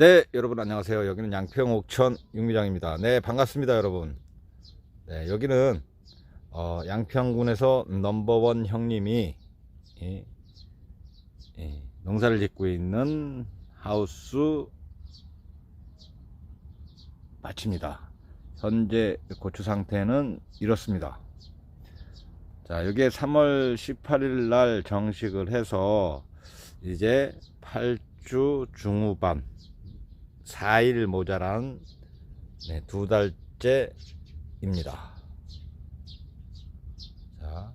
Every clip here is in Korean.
네, 여러분 안녕하세요. 여기는 양평 옥천 육미장입니다. 네, 반갑습니다, 여러분. 네, 여기는 어, 양평군에서 넘버원 형님이 예, 예, 농사를 짓고 있는 하우스 밭입니다. 현재 고추 상태는 이렇습니다. 자, 여기에 3월 18일 날 정식을 해서 이제 8주 중후반 4일 모자란 네, 두 달째입니다. 자,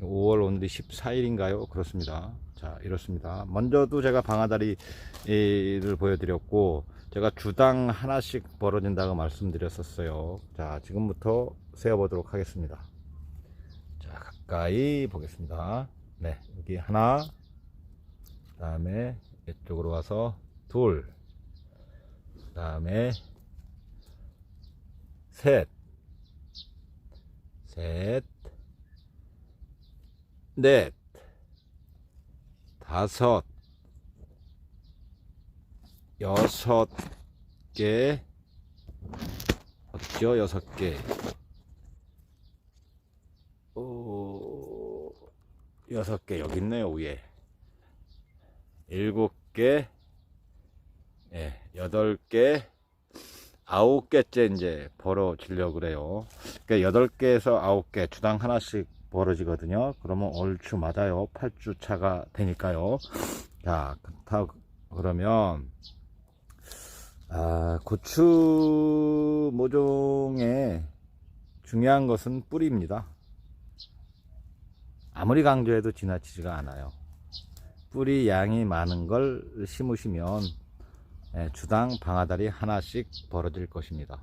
5월 오늘이 14일인가요? 그렇습니다. 자, 이렇습니다. 먼저도 제가 방아다리를 보여드렸고, 제가 주당 하나씩 벌어진다고 말씀드렸었어요. 자, 지금부터 세어보도록 하겠습니다. 자, 가까이 보겠습니다. 네, 여기 하나, 그 다음에 이쪽으로 와서 둘, 그 다음에 셋, 셋, 넷, 다섯, 여섯 개, 없죠? 여섯 개. 오, 여섯 개 여기 있네요, 위에. 일곱 개, 예, 여덟 개, 아홉 개째 이제 벌어지려고 그래요. 그러니까 여덟 개에서 아홉 개, 주당 하나씩 벌어지거든요. 그러면 얼추 맞아요. 8주 차가 되니까요. 자, 다 그러면 아, 고추 모종의 중요한 것은 뿌리입니다. 아무리 강조해도 지나치지가 않아요. 뿌리 양이 많은 걸 심으시면 예, 주당 방아다리 하나씩 벌어질 것입니다.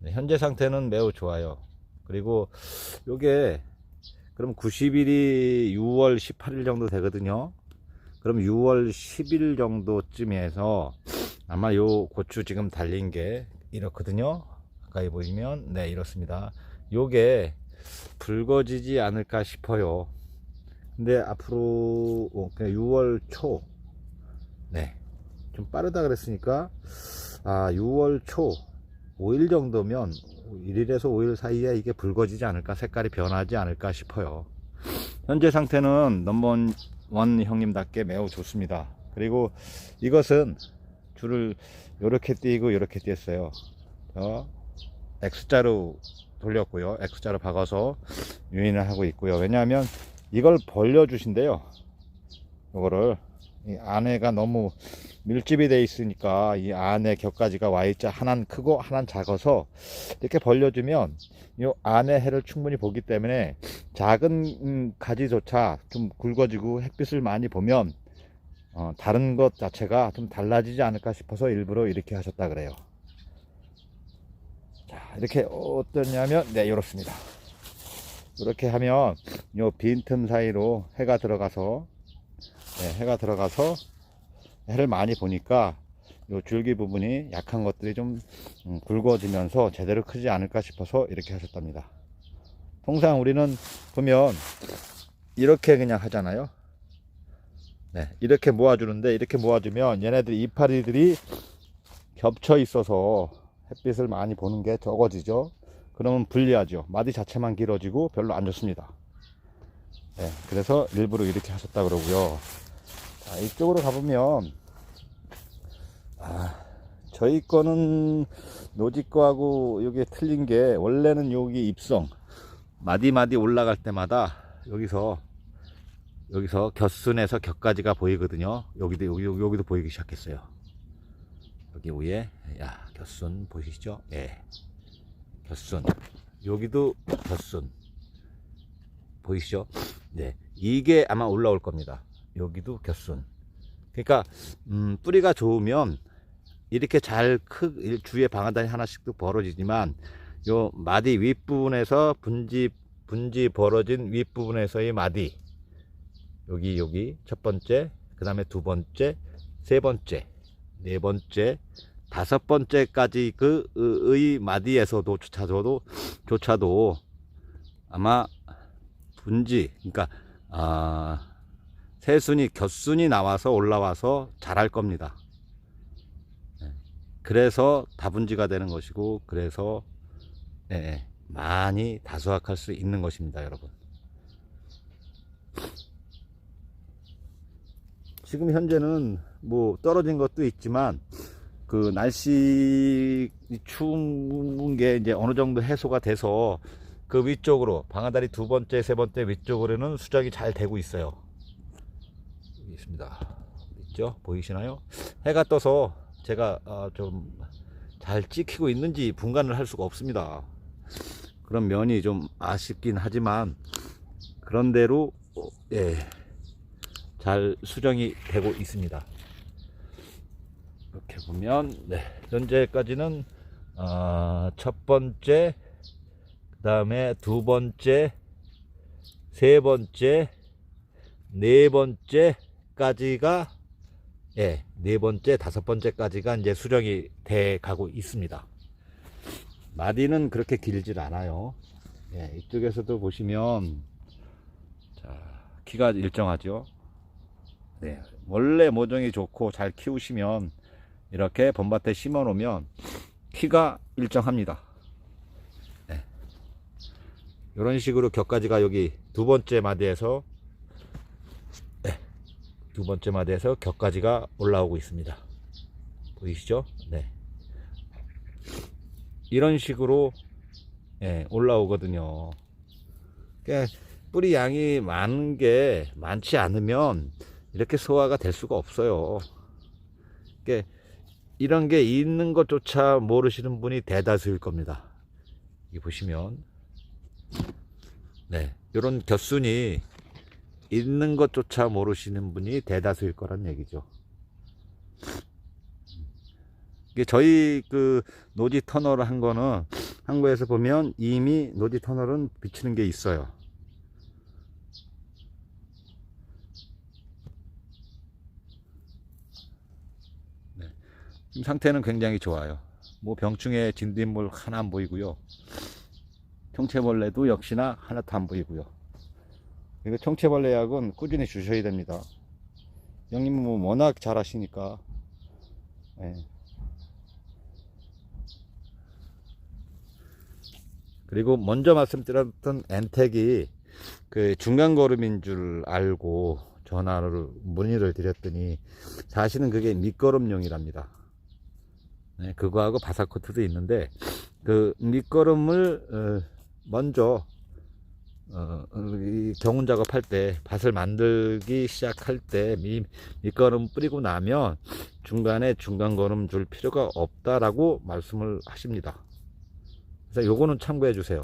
네, 현재 상태는 매우 좋아요. 그리고 요게 그럼 90일이 6월 18일 정도 되거든요. 그럼 6월 10일 정도쯤에서 아마 요 고추 지금 달린 게 이렇거든요. 가까이 보이면 네 이렇습니다. 요게 붉어지지 않을까 싶어요. 근데 앞으로 어, 그냥 6월 초, 네, 좀 빠르다 그랬으니까 아 6월 초 5일 정도면 1일에서 5일 사이에 이게 붉어지지 않을까 색깔이 변하지 않을까 싶어요. 현재 상태는 넘버원 형님답게 매우 좋습니다. 그리고 이것은 줄을 이렇게 띄고 이렇게 띄었어요. 어, X자로 돌렸고요. X자로 박아서 유인을 하고 있고요. 왜냐하면 이걸 벌려주신대요. 이거를 이 안에가 너무 밀집이 돼 있으니까 이 안에 격가지가 Y자 하나는 크고 하나는 작아서 이렇게 벌려주면 이 안에 해를 충분히 보기 때문에 작은 음, 가지조차 좀 굵어지고 햇빛을 많이 보면 어, 다른 것 자체가 좀 달라지지 않을까 싶어서 일부러 이렇게 하셨다 그래요. 자 이렇게 어떠냐면 네 이렇습니다. 이렇게 하면 요 빈틈 사이로 해가 들어가서 네, 해가 들어가서 해를 많이 보니까 요 줄기 부분이 약한 것들이 좀 음, 굵어지면서 제대로 크지 않을까 싶어서 이렇게 하셨답니다. 통상 우리는 보면 이렇게 그냥 하잖아요. 네, 이렇게 모아주는데 이렇게 모아주면 얘네들 이파리들이 겹쳐 있어서 햇빛을 많이 보는 게 적어지죠. 그러면 불리하죠. 마디 자체만 길어지고 별로 안 좋습니다. 네, 그래서 일부러 이렇게 하셨다 그러고요. 자, 이쪽으로 가보면 아, 저희 거는 노지 거하고 이게 틀린 게 원래는 여기 입성 마디 마디 올라갈 때마다 여기서 여기서 곁순에서 곁가지가 보이거든요. 여기도 여기 여기도 보이기 시작했어요. 여기 위에 야 곁순 보이시죠? 예. 곁순 여기도 곁순 보이시죠? 네 이게 아마 올라올 겁니다. 여기도 곁순. 그러니까 음, 뿌리가 좋으면 이렇게 잘 크, 주위에 방아다니 하나씩도 벌어지지만 요 마디 윗부분에서 분지 분지 벌어진 윗부분에서의 마디 여기 여기 첫 번째 그 다음에 두 번째 세 번째 네 번째 다섯 번째까지 그의 마디에서도 조차도 조차도 아마 분지 그러니까 아 새순이 곁순이 나와서 올라와서 자랄 겁니다. 예. 그래서 다분지가 되는 것이고 그래서 예, 많이 다수확할 수 있는 것입니다, 여러분. 지금 현재는 뭐 떨어진 것도 있지만 그 날씨 추운 게 이제 어느 정도 해소가 돼서 그 위쪽으로 방아다리 두 번째 세 번째 위쪽으로는 수정이 잘 되고 있어요. 여기 있습니다. 있죠? 보이시나요? 해가 떠서 제가 어, 좀잘 찍히고 있는지 분간을 할 수가 없습니다. 그런 면이 좀 아쉽긴 하지만 그런대로 어, 예, 잘 수정이 되고 있습니다 보면 네, 현재까지는 어, 첫 번째 그 다음에 두 번째 세 번째 네 번째까지가 예, 네 번째 다섯 번째까지가 이제 수정이 돼 가고 있습니다. 마디는 그렇게 길질 않아요. 예, 이쪽에서도 보시면 자 키가 일정하죠? 네, 원래 모종이 좋고 잘 키우시면 이렇게 봄밭에 심어 놓으면 키가 일정합니다. 네. 이런 식으로 격가지가 여기 두 번째 마디에서 네. 두 번째 마디에서 격가지가 올라오고 있습니다. 보이시죠? 네. 이런 식으로 예, 올라오거든요. 그러니까 뿌리 양이 많은 게 많지 않으면 이렇게 소화가 될 수가 없어요. 그러니까 이런 게 있는 것조차 모르시는 분이 대다수일 겁니다. 이 보시면 네, 이런 곁순이 있는 것조차 모르시는 분이 대다수일 거란 얘기죠. 이게 저희 그 노지 터널을 한 거는 한국에서 보면 이미 노지 터널은 비치는 게 있어요. 상태는 굉장히 좋아요. 뭐 병충해 진딧물 하나 안 보이고요. 청채벌레도 역시나 하나도 안 보이고요. 이거 청채벌레 약은 꾸준히 주셔야 됩니다. 형님은 뭐 워낙 잘 하시니까. 예. 그리고 먼저 말씀드렸던 엔텍이 그 중간 걸음인 줄 알고 전화를 문의를 드렸더니 사실은 그게 밑거름용이랍니다. 네, 그거하고 바사코트도 있는데 그 밑거름을 어, 먼저 어, 이 경운 작업할 때 밭을 만들기 시작할 때 미, 밑거름 뿌리고 나면 중간에 중간 거름 줄 필요가 없다라고 말씀을 하십니다. 그래서 요거는 참고해 주세요.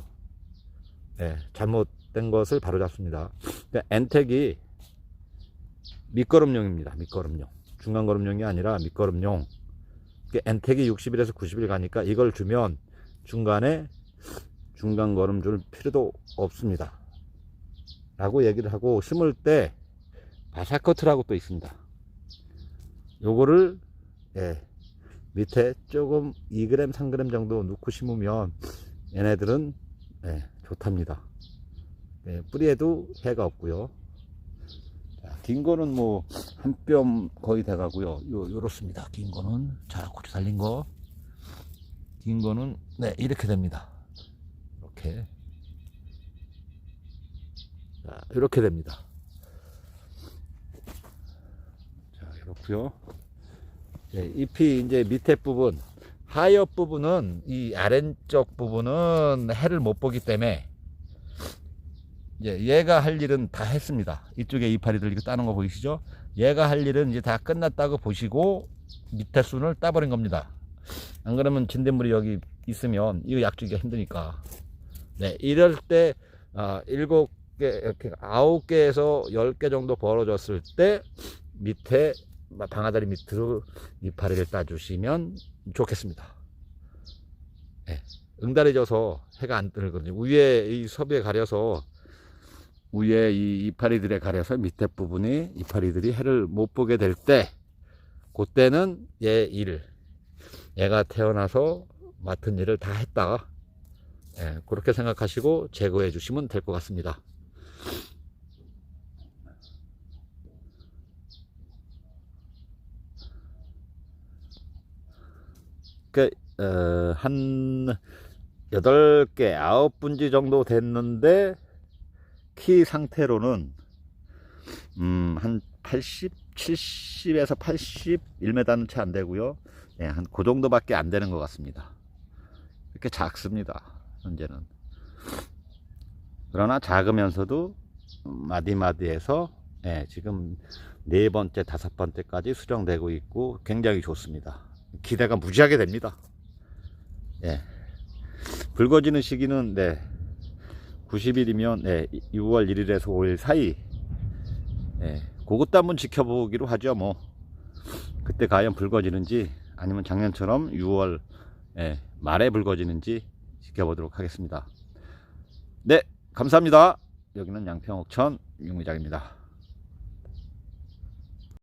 네, 잘못된 것을 바로 잡습니다. 그러니까 엔텍이 밑거름용입니다. 밑거름용. 중간 거름용이 아니라 밑거름용. 엔텍이 60일에서 90일 가니까 이걸 주면 중간에 중간 걸음 줄 필요도 없습니다. 라고 얘기를 하고 심을 때 바사커트라고 또 있습니다. 요거를 예, 밑에 조금 2g, 3g 정도 넣고 심으면 얘네들은 예, 좋답니다. 예, 뿌리에도 해가 없고요. 긴 거는 뭐 한 뼘 거의 돼 가고요. 요 요렇습니다. 긴 거는 자 고추 달린 거. 긴 거는 네, 이렇게 됩니다. 이렇게. 자, 이렇게 됩니다. 자, 이렇고요. 네, 잎이 이제 밑에 부분 하엽 부분은 이 아래쪽 부분은 해를 못 보기 때문에 이제 얘가 할 일은 다 했습니다. 이쪽에 이파리들 이거 따는 거 보이시죠? 얘가 할 일은 이제 다 끝났다고 보시고 밑에 순을 따버린 겁니다. 안 그러면 진딧물이 여기 있으면 이거 약 주기가 힘드니까. 네, 이럴 때, 아, 일곱 개, 이렇게 아홉 개에서 열개 정도 벌어졌을 때 밑에 방아다리 밑으로 이파리를 따주시면 좋겠습니다. 네, 응달해져서 해가 안 뜨거든요. 위에 이 섭에 가려서 위에 이 이파리들에 가려서 밑에 부분이 이파리들이 해를 못 보게 될 때 그때는 얘 일, 얘가 태어나서 맡은 일을 다 했다. 예, 그렇게 생각하시고 제거해 주시면 될 것 같습니다. 그, 어, 한 8개, 9분지 정도 됐는데 키 상태로는, 음, 한 80, 70에서 80, 1m는 채 안 되고요. 예, 한 그 정도밖에 안 되는 것 같습니다. 이렇게 작습니다. 현재는. 그러나 작으면서도 마디마디해서 예, 지금 네 번째, 다섯 번째까지 수정되고 있고 굉장히 좋습니다. 기대가 무지하게 됩니다. 예. 붉어지는 시기는 네. 90일이면 네, 6월 1일에서 5일 사이. 예. 그것도 한번 지켜보기로 하죠, 뭐. 그때 과연 붉어지는지 아니면 작년처럼 6월 예, 말에 붉어지는지 지켜보도록 하겠습니다. 네, 감사합니다. 여기는 양평옥천 육무장입니다.